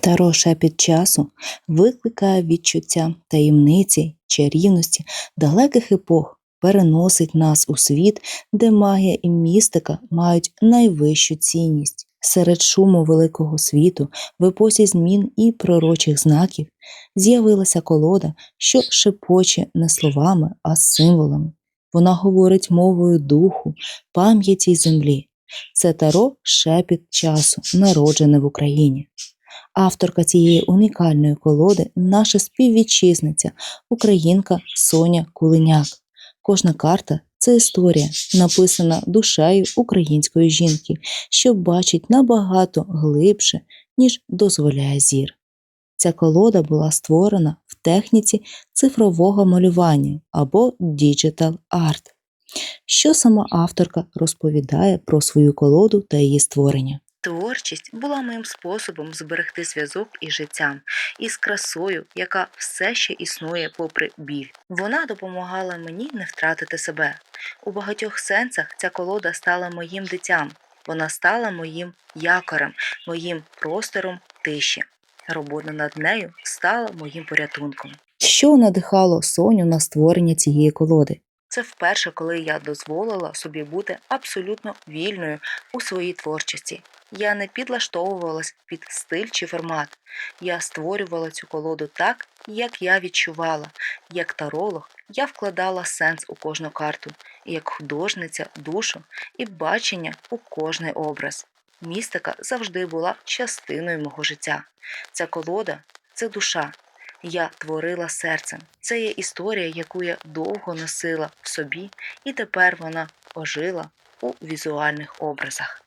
Таро шепіт часу викликає відчуття таємниці, чарівності далеких епох, переносить нас у світ, де магія і містика мають найвищу цінність. Серед шуму великого світу, в епосі змін і пророчих знаків, з'явилася колода, що шепоче не словами, а символами. Вона говорить мовою духу, пам'яті й землі. Це таро шепіт часу, народжене в Україні. Авторка цієї унікальної колоди наша співвітчизниця, українка Соня Кулиняк. Кожна карта це історія, написана душею української жінки, що бачить набагато глибше, ніж дозволяє зір. Ця колода була створена в техніці цифрового малювання або Digital Art. Що сама авторка розповідає про свою колоду та її створення? Творчість була моїм способом зберегти зв'язок із життям, із красою, яка все ще існує попри біль. Вона допомагала мені не втратити себе. У багатьох сенсах ця колода стала моїм дитям. Вона стала моїм якорем, моїм простором тиші. Робота над нею стала моїм порятунком. Що надихало Соню на створення цієї колоди? Це вперше, коли я дозволила собі бути абсолютно вільною у своїй творчості. Я не підлаштовувалась під стиль чи формат. Я створювала цю колоду так, як я відчувала. Як таролог я вкладала сенс у кожну карту, як художниця душу і бачення у кожний образ. Містика завжди була частиною мого життя. Ця колода це душа. Я творила серцем. Це є історія, яку я довго носила в собі, і тепер вона ожила у візуальних образах.